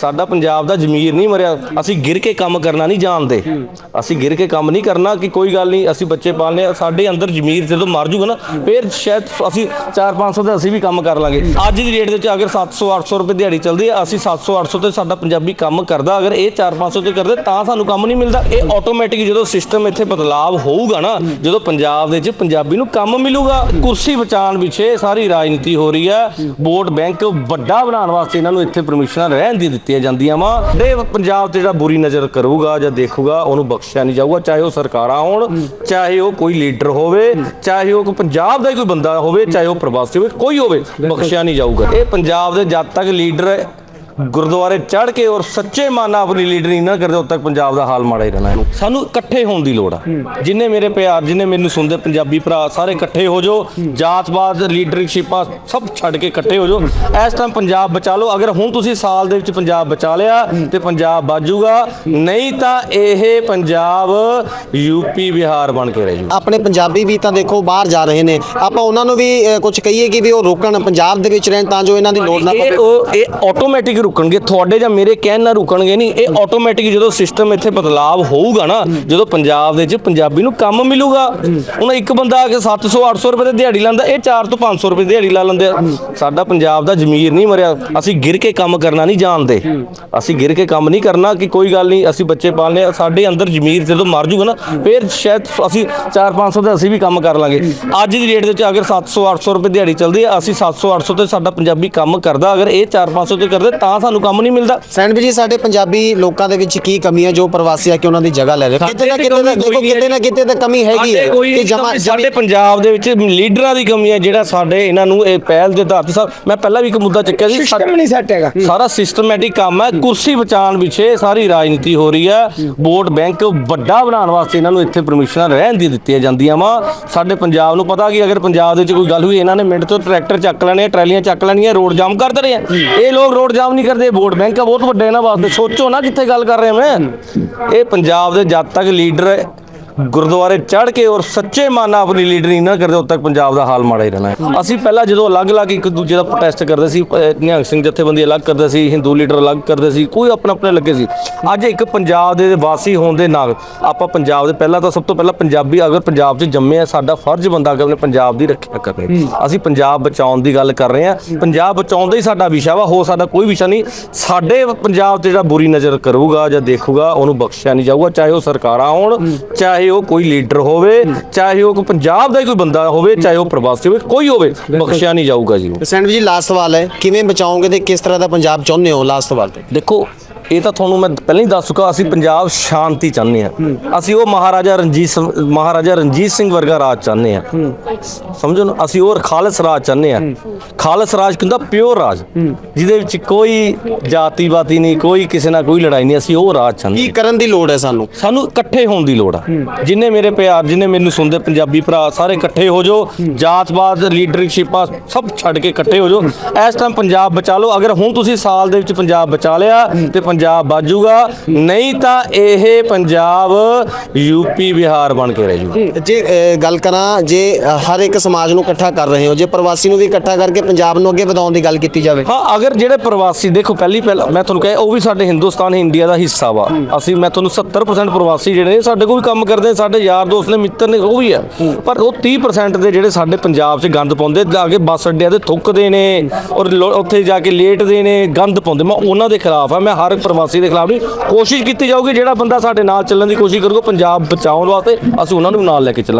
ਸਾਡਾ ਪੰਜਾਬ ਦਾ ਜ਼ਮੀਰ ਨਹੀਂ ਮਰਿਆ। ਅਸੀਂ ਗਿਰ ਕੇ ਕੰਮ ਕਰਨਾ ਨਹੀਂ ਜਾਣਦੇ। ਅਸੀਂ ਗਿਰ ਕੇ ਕੰਮ ਨਹੀਂ ਕਰਨਾ ਕਿ ਕੋਈ ਗੱਲ ਨਹੀਂ, ਅਸੀਂ ਬੱਚੇ ਪਾਲਨੇ ਆ। ਸਾਡੇ ਅੰਦਰ ਜ਼ਮੀਰ ਜਦੋਂ ਮਰ ਜੂਗਾ ਨਾ, ਫਿਰ ਸ਼ਾਇਦ ਅਸੀਂ 4-500 ਦਾ ਅਸੀਂ ਵੀ ਕੰਮ ਕਰ ਲਾਂਗੇ। ਅੱਜ ਦੀ ਰੇਟ ਦੇ ਵਿੱਚ ਅਗਰ 700-800 ਰੁਪਏ ਦਿਹਾੜੀ ਚੱਲਦੀ ਹੈ ਅਸੀਂ 700-800 ਤੇ ਸਾਡਾ ਪੰਜਾਬੀ ਕੰਮ ਕਰਦਾ। ਅਗਰ ਇਹ 4-500 ਤੇ ਕਰਦੇ, ਤਾਂ ਸਾਨੂੰ ਕੰਮ ਨਹੀਂ ਮਿਲਦਾ। ਇਹ ਆਟੋਮੈਟਿਕ ਜਦੋਂ ਸਿਸਟਮ ਇੱਥੇ ਬਦਲਾਵ ਹੋਊਗਾ ਨਾ, ਜਦੋਂ ਪੰਜਾਬ ਦੇ ਵਿੱਚ ਪੰਜਾਬੀ ਨੂੰ ਕੰਮ ਮਿਲੂਗਾ। ਕੁਰਸੀ ਬਚਾਉਣ ਪਿੱਛੇ ਸਾਰੀ ਰਾਜਨੀਤੀ ਹੋ ਰਹੀ ਹੈ ਵੋਟ ਬੈਂਕ ਵੱਡਾ ਬਣਾਉਣ ਵਾਸਤੇ ਇਹਨਾਂ ਨੂੰ ਇੱਥੇ ਪਰਮਿਸ਼ਨਾਂ ਰਹਿਣ ਦੀ ਦਿੱਤੀਆਂ ਜਾਂਦੀਆਂ ਵਾ। ਦੇ ਪੰਜਾਬ ਤੇ ਜਿਹੜਾ ਬੁਰੀ ਨਜ਼ਰ ਕਰੂਗਾ ਜਾਂ ਦੇਖੂਗਾ, ਉਹਨੂੰ ਬਖਸ਼ਿਆ ਨਹੀਂ ਜਾਊਗਾ, ਚਾਹੇ ਉਹ ਸਰਕਾਰਾਂ ਹੋਣ, ਚਾਹੇ ਉਹ ਕੋਈ ਲੀਡਰ ਹੋਵੇ, ਚਾਹੇ ਉਹ ਪੰਜਾਬ ਦਾ ਕੋਈ ਬੰਦਾ ਹੋਵੇ, ਚਾਹੇ ਉਹ ਪ੍ਰਵਾਸੀ ਹੋਵੇ, ਕੋਈ ਹੋਵੇ, ਬਖਸ਼ਿਆ ਨਹੀਂ ਜਾਊਗਾ। ਇਹ ਪੰਜਾਬ ਦੇ ਜਦ ਤੱਕ ਲੀਡਰ ਗੁਰਦੁਆਰੇ ਚੜ ਕੇ ਔਰ ਸੱਚੇ ਮਨ ਨਾਲ ਆਪਣੀ ਲੀਡਰਿੰਗ ਨਾ ਕਰਦੇ ਉਦ ਤੱਕ ਪੰਜਾਬ ਦਾ ਹਾਲ ਮਾੜਾ ਹੀ ਰਹਿਣਾ ਹੈ। ਸਾਨੂੰ ਇਕੱਠੇ ਹੋਣ ਦੀ ਲੋੜ ਆ। ਜਿੰਨੇ ਮੇਰੇ ਪਿਆਰ ਜਿੰਨੇ ਮੈਨੂੰ ਸੁਣਦੇ ਪੰਜਾਬੀ ਭਰਾ ਸਾਰੇ ਇਕੱਠੇ ਹੋ ਜਾਓ। ਜਾਤਵਾਦ ਲੀਡਰਸ਼ਿਪਾਂ ਸਭ ਛੱਡ ਕੇ ਇਕੱਠੇ ਹੋ ਜਾਓ। ਇਸ ਟਾਈਮ ਪੰਜਾਬ ਬਚਾ ਲਓ। ਅਗਰ ਹੁਣ ਤੁਸੀਂ ਸਾਲ ਦੇ ਵਿੱਚ ਪੰਜਾਬ ਬਚਾ ਲਿਆ ਤੇ ਪੰਜਾਬ ਬਾਜੂਗਾ ਨਹੀਂ ਤਾਂ ਇਹ ਪੰਜਾਬ ਯੂਪੀ ਬਿਹਾਰ ਬਣ ਕੇ ਰਹਿ ਜੂ ਆਪਣੇ ਪੰਜਾਬੀ ਵੀ ਤਾਂ ਦੇਖੋ ਬਾਹਰ ਜਾ ਰਹੇ ਨੇ। ਆਪਾਂ ਉਹਨਾਂ ਨੂੰ ਵੀ ਕੁਝ ਕਹੀਏ ਕਿ ਵੀ ਉਹ ਰੋਕਣ ਪੰਜਾਬ ਦੇ ਵਿੱਚ ਰਹਿਣ ਤਾਂ ਜੋ ਇਹਨਾਂ ਦੀ ਲੋੜ ਨਾ ਇਹ ਪਵੇ। ਉਹ ਇਹ ਆਟੋਮੈਟਿਕ ਰੁਕਣਗੇ, ਤੁਹਾਡੇ ਜਾਂ ਮੇਰੇ ਕਹਿਣ ਨਾਲ ਰੁਕਣਗੇ ਨਹੀਂ, ਇਹ ਆਟੋਮੈਟਿਕ ਜਦੋਂ ਸਿਸਟਮ ਇੱਥੇ ਬਦਲਾਵ ਹੋਊਗਾ ਨਾ, ਜਦੋਂ ਪੰਜਾਬ ਦੇ ਵਿੱਚ ਪੰਜਾਬੀ ਨੂੰ ਕੰਮ ਮਿਲੂਗਾ, ਹੁਣ ਇੱਕ ਬੰਦਾ ਆ ਕੇ 700 800 ਰੁਪਏ ਦੀ ਦਿਹਾੜੀ ਲਾਂਦਾ ਇਹ 4 ਤੋਂ 500 ਰੁਪਏ ਦੀ ਦਿਹਾੜੀ ਲਾ ਲੈਂਦੇ ਆ। ਸਾਡਾ ਪੰਜਾਬ ਦਾ ਜ਼ਮੀਰ ਨਹੀਂ ਮਰਿਆ, ਅਸੀਂ ਗਿਰ ਕੇ ਕੰਮ ਕਰਨਾ ਨਹੀਂ ਜਾਣਦੇ। ਅਸੀਂ ਗਿਰ ਕੇ ਕੰਮ ਨਹੀਂ ਕਰਨਾ, ਕਿ ਕੋਈ ਗੱਲ ਨਹੀਂ, ਅਸੀਂ ਬੱਚੇ ਪਾਲਨੇ ਸਾਡੇ ਅੰਦਰ ਜ਼ਮੀਰ ਜਦੋਂ ਮਰ ਜੂਗਾ ਨਾ, ਫਿਰ ਸ਼ਾਇਦ ਅਸੀਂ 4-500 ਤੇ ਅਸੀਂ ਵੀ ਕੰਮ ਕਰ ਲਾਂਗੇ। ਅੱਜ ਦੀ ਡੇਟ ਦੇ ਵਿੱਚ ਅਗਰ 700-800 ਰੁਪਏ ਦਿਹਾੜੀ ਚੱਲਦੀ ਹੈ ਅਸੀਂ 700-800 ਤੇ ਸਾਡਾ ਪੰਜਾਬੀ ਕੰਮ ਕਰਦਾ, ਅਗਰ ਇਹ 4-500 ਤੇ ਕਰਦੇ ਤਾਂ ਸਾਨੂੰ ਕੰਮ ਨਹੀਂ ਮਿਲਦਾ। ਸੈਂਡਵਿਚ ਜੀ ਸਾਡੇ ਪੰਜਾਬੀ ਲੋਕਾਂ ਦੇ ਵਿੱਚ ਕੀ ਕਮੀ ਹੈ? ਜੋ ਪ੍ਰਵਾਸੀ ਆ ਕੇ ਉਹਨਾਂ ਦੀ ਜਗ੍ਹਾ ਲੈ ਰਹੇ ਕਿਤੇ ਨਾ ਕਿਤੇ ਤਾਂ ਕੋਈ ਦੇਖੋ ਨਹੀਂ ਹੈ ਕਿਤੇ ਨਾ ਕਿਤੇ ਤਾਂ ਕਮੀ ਹੈਗੀ ਹੈ ਕਿ ਜਮਾ ਸਾਡੇ ਪੰਜਾਬ ਦੇ ਵਿੱਚ ਲੀਡਰਾਂ ਦੀ ਕਮੀ ਹੈ ਜਿਹੜਾ ਸਾਡੇ ਇਹਨਾਂ ਨੂੰ ਇਹ ਪਹਿਲ ਦੇ ਆਧਾਰ ਤੇ ਸਾ- ਮੈਂ ਪਹਿਲਾਂ ਵੀ ਇੱਕ ਮੁੱਦਾ ਚੱਕਿਆ ਸੀ ਸਿਸਟਮ ਨਹੀਂ ਸੈੱਟ ਹੈਗਾ। ਸਾਰਾ ਸਿਸਟਮੈਟਿਕ ਕੰਮ ਹੈ ਕੁਰਸੀ ਬਚਾਉਣ ਪਿੱਛੇ ਸਾਰੀ ਰਾਜਨੀਤੀ ਹੋ ਰਹੀ ਹੈ। ਵੋਟ ਬੈਂਕ ਵੱਡਾ ਬਣਾਉਣ ਵਾਸਤੇ ਇਹਨਾਂ ਨੂੰ ਇੱਥੇ ਪਰਮਿਸ਼ਨਾਂ ਰਹਿਣ ਦੀ ਦਿੱਤੀਆਂ ਜਾਂਦੀਆਂ ਵਾ। ਸਾਡੇ ਪੰਜਾਬ ਨੂੰ ਪਤਾ ਕਿ ਅਗਰ ਪੰਜਾਬ ਦੇ ਵਿੱਚ ਕੋਈ ਗੱਲ ਹੋਈ ਇਹਨਾਂ ਨੇ ਮਿੰਟ ਤੋਂ ਟਰੈਕਟਰ ਚੱਕ ਲੈਣੇ ਟਰੈਲੀਆਂ ਚੱਕ ਲੈਣੀਆਂ ਰੋਡ ਜਾਮ ਕਰ ਦੇਣੇ ਆ। ਇਹ ਲੋਕ ਰੋਡ ਜਾਮ ਨਹੀਂ ਕਰਦੇ ਵੋਟ? ਬੈਂਕ ਆ ਬਹੁਤ ਵੱਡਾ ਇਹਨਾਂ ਵਾਸਤੇ ਸੋਚੋ ਨਾ ਕਿੱਥੇ ਗੱਲ ਕਰ ਰਿਹਾ ਮੈਂ। ਇਹ ਪੰਜਾਬ ਦੇ ਜਦ ਤੱਕ ਲੀਡਰ ਗੁਰਦੁਆਰੇ ਚੜ ਕੇ ਔਰ ਸੱਚੇ ਮਨ ਨਾਲ ਆਪਣੀ ਲੀਡਰਿੰਗ ਨਾ ਕਰਦੇ ਉਦ ਤੱਕ ਪੰਜਾਬ ਦਾ ਹਾਲ ਮਾੜਾ ਹੀ ਰਹਿਣਾ ਹੈ। ਅਸੀਂ ਪਹਿਲਾਂ ਜਦੋਂ ਅਲੱਗ-ਅਲੱਗ ਇੱਕ ਦੂਜੇ ਦਾ ਪ੍ਰੋਟੈਸਟ ਕਰਦੇ ਸੀ ਨਿਹੰਗ ਸਿੰਘ ਜਥੇਬੰਦੀ ਅਲੱਗ ਕਰਦੇ ਸੀ ਹਿੰਦੂ ਲੀਡਰ ਅਲੱਗ ਕਰਦੇ ਸੀ ਕੋਈ ਆਪਣਾ ਆਪਣੇ ਲੱਗੇ ਸੀ। ਅੱਜ ਇੱਕ ਪੰਜਾਬ ਦੇ ਵਾਸੀ ਹੋਣ ਦੇ ਨਾਲ ਆਪਾਂ ਪੰਜਾਬ ਦੇ ਪਹਿਲਾਂ ਤਾਂ ਸਭ ਤੋਂ ਪਹਿਲਾਂ ਪੰਜਾਬੀ ਅਗਰ ਪੰਜਾਬ 'ਚ ਜੰਮੇ ਆ ਸਾਡਾ ਫਰਜ਼ ਬੰਦਾ ਕਿ ਆਪਣੇ ਪੰਜਾਬ ਦੀ ਰੱਖਿਆ ਕਰਨੀ ਅਸੀਂ ਪੰਜਾਬ ਬਚਾਉਣ ਦੀ ਗੱਲ ਕਰ ਰਹੇ ਹਾਂ। ਪੰਜਾਬ ਬਚਾਉਣ ਦਾ ਹੀ ਸਾਡਾ ਵਿਸ਼ਾ ਵਾ ਹੋ ਸਾਡਾ ਕੋਈ ਵਿਸ਼ਾ ਨਹੀਂ। ਸਾਡੇ ਪੰਜਾਬ ਤੇ ਜਿਹੜਾ ਬੁਰੀ ਨਜ਼ਰ ਕਰੂਗਾ ਜਾਂ ਦੇਖੂਗਾ ਉਹਨੂੰ ਬਖਸ਼ਿਆ ਨਹੀਂ ਜਾਊਗਾ ਚਾਹੇ ਉਹ ਸਰਕਾਰਾਂ ਹੋਣ ਚਾਹੇ ਉਹ ਕੋਈ ਲੀਡਰ ਹੋਵੇ ਚਾਹੇ ਉਹ ਕੋਈ ਪੰਜਾਬ ਦਾ ਹੀ ਕੋਈ ਬੰਦਾ ਹੋਵੇ ਚਾਹੇ ਉਹ ਪ੍ਰਵਾਸੀ ਹੋਵੇ ਕੋਈ ਹੋਵੇ ਬਖਸ਼ਿਆ ਨਹੀਂ ਜਾਊਗਾ ਜੀ ਸੈਂਡਵਿਚ ਜੀ ਲਾਸਟ ਸਵਾਲ ਹੈ। ਕਿਵੇਂ ਬਚਾਓਗੇ ਤੇ ਕਿਸ ਤਰ੍ਹਾਂ ਦਾ ਪੰਜਾਬ ਚਾਹੁੰਦੇ ਹੋ ਲਾਸਟ ਸਵਾਲ ਤੇ? ਦੇਖੋ ਇਹ ਤਾਂ ਤੁਹਾਨੂੰ ਮੈਂ ਪਹਿਲਾਂ ਹੀ ਦੱਸ ਚੁੱਕਾ ਅਸੀਂ ਪੰਜਾਬ ਸ਼ਾਂਤੀ ਚਾਹੁੰਦੇ ਆ ਅਸੀਂ ਉਹ ਮਹਾਰਾਜਾ ਰਣਜੀਤ ਸਿੰਘ- ਮਹਾਰਾਜਾ ਰਣਜੀਤ ਸਿੰਘ ਵਰਗਾ ਰਾਜ ਚਾਹੁੰਦੇ ਆ ਸਮਝੋ ਨਾ ਅਸੀਂ ਉਹ ਖਾਲਸ ਰਾਜ ਚਾਹੁੰਦੇ ਆ ਖਾਲਸ ਰਾਜ ਕਹਿੰਦਾ ਪਿਓਰ ਰਾਜ। ਜਿਹਦੇ ਵਿੱਚ ਕੋਈ ਜਾਤੀ ਬਾਤੀ ਨਹੀਂ ਕੋਈ ਕਿਸੇ ਨਾਲ ਕੋਈ ਲੜਾਈ ਨਹੀਂ ਅਸੀਂ ਉਹ ਰਾਜ ਚਾਹੁੰਦੇ ਕੀ ਕਰਨ ਦੀ ਲੋੜ ਹੈ ਸਾਨੂੰ? ਸਾਨੂੰ ਇਕੱਠੇ ਹੋਣ ਦੀ ਲੋੜ ਆ। ਜਿੰਨੇ ਮੇਰੇ ਪਿਆਰ ਜਿੰਨੇ ਮੈਨੂੰ ਸੁਣਦੇ ਪੰਜਾਬੀ ਭਰਾ ਸਾਰੇ ਇਕੱਠੇ ਹੋ ਜਾਓ। ਜਾਤਵਾਦ ਲੀਡਰਸ਼ਿਪਾਂ ਸਭ ਛੱਡ ਕੇ ਇਕੱਠੇ ਹੋ ਜਾਓ। ਇਸ ਟਾਈਮ ਪੰਜਾਬ ਬਚਾ ਲਓ। ਅਗਰ ਹੁਣ ਤੁਸੀਂ ਸਾਲ ਦੇ ਵਿੱਚ ਪੰਜਾਬ ਬਚਾ ਲਿਆ ਤੇ ਪੰਜਾਬ ਬਾਜੂਗਾ। ਨਹੀਂ ਤਾਂ ਇਹ ਪੰਜਾਬ ਯੂਪੀ ਬਿਹਾਰ ਬਣ ਕੇ ਰਹਿ ਜੂ ਗੱਲ ਕਰਾਂ ਜੇ ਹਰ ਇੱਕ ਸਮਾਜ ਨੂੰ ਇਕੱਠਾ ਕਰ ਰਹੇ ਹੋ ਜੇ ਪ੍ਰਵਾਸੀ ਨੂੰ ਵੀ ਇਕੱਠਾ ਕਰਕੇ ਪੰਜਾਬ ਨੂੰ ਅੱਗੇ ਵਧਾਉਣ ਦੀ ਗੱਲ ਕੀਤੀ ਜਾਵੇ। ਹਾਂ ਅਗਰ ਜਿਹੜੇ ਪ੍ਰਵਾਸੀ ਦੇਖੋ ਪਹਿਲੀ ਪਹਿਲ ਮੈਂ ਤੁਹਾਨੂੰ ਕਹਾਂ ਉਹ ਵੀ ਸਾਡੇ ਹਿੰਦੁਸਤਾਨ ਇੰਡੀਆ ਦਾ ਹਿੱਸਾ ਵਾ। ਅਸੀਂ ਮੈਂ ਤੁਹਾਨੂੰ 70% ਪ੍ਰਵਾਸੀ ਜਿਹੜੇ ਸਾਡੇ ਕੋਲ ਵੀ ਕੰਮ ਕਰਦੇ ਸਾਡੇ ਯਾਰ ਦੋਸਤ ਨੇ ਮਿੱਤਰ ਨੇ ਉਹ ਵੀ ਆ। ਪਰ ਉਹ 30% ਦੇ ਜਿਹੜੇ ਸਾਡੇ ਪੰਜਾਬ 'ਚ ਗੰਦ ਪਾਉਂਦੇ ਜਾ ਕੇ ਬੱਸ ਅੱਡਿਆਂ ਤੇ ਥੁੱਕਦੇ ਨੇ ਔਰ ਉੱਥੇ ਜਾ ਕੇ ਲੇਟਦੇ ਨੇ ਗੰਦ ਪਾਉਂਦੇ। ਮੈਂ ਉਹਨਾਂ ਦੇ ਖਿਲਾਫ ਆ ਮੈਂ ਹਰ ਪ੍ਰਵਾਸੀ ਦੇ ਖਿਲਾਫ ਨਹੀਂ, ਕੋਸ਼ਿਸ਼ ਕੀਤੀ ਜਾਊਗੀ ਜਿਹੜਾ ਬੰਦਾ ਸਾਡੇ ਨਾਲ ਚੱਲਣ ਦੀ ਕੋਸ਼ਿਸ਼ ਕਰੂਗਾ ਪੰਜਾਬ ਬਚਾਉਣ ਵਾਸਤੇ, ਅਸੀਂ ਉਹਨਾਂ ਨੂੰ ਨਾਲ ਲੈ ਕੇ ਚੱਲਾਂਗੇ।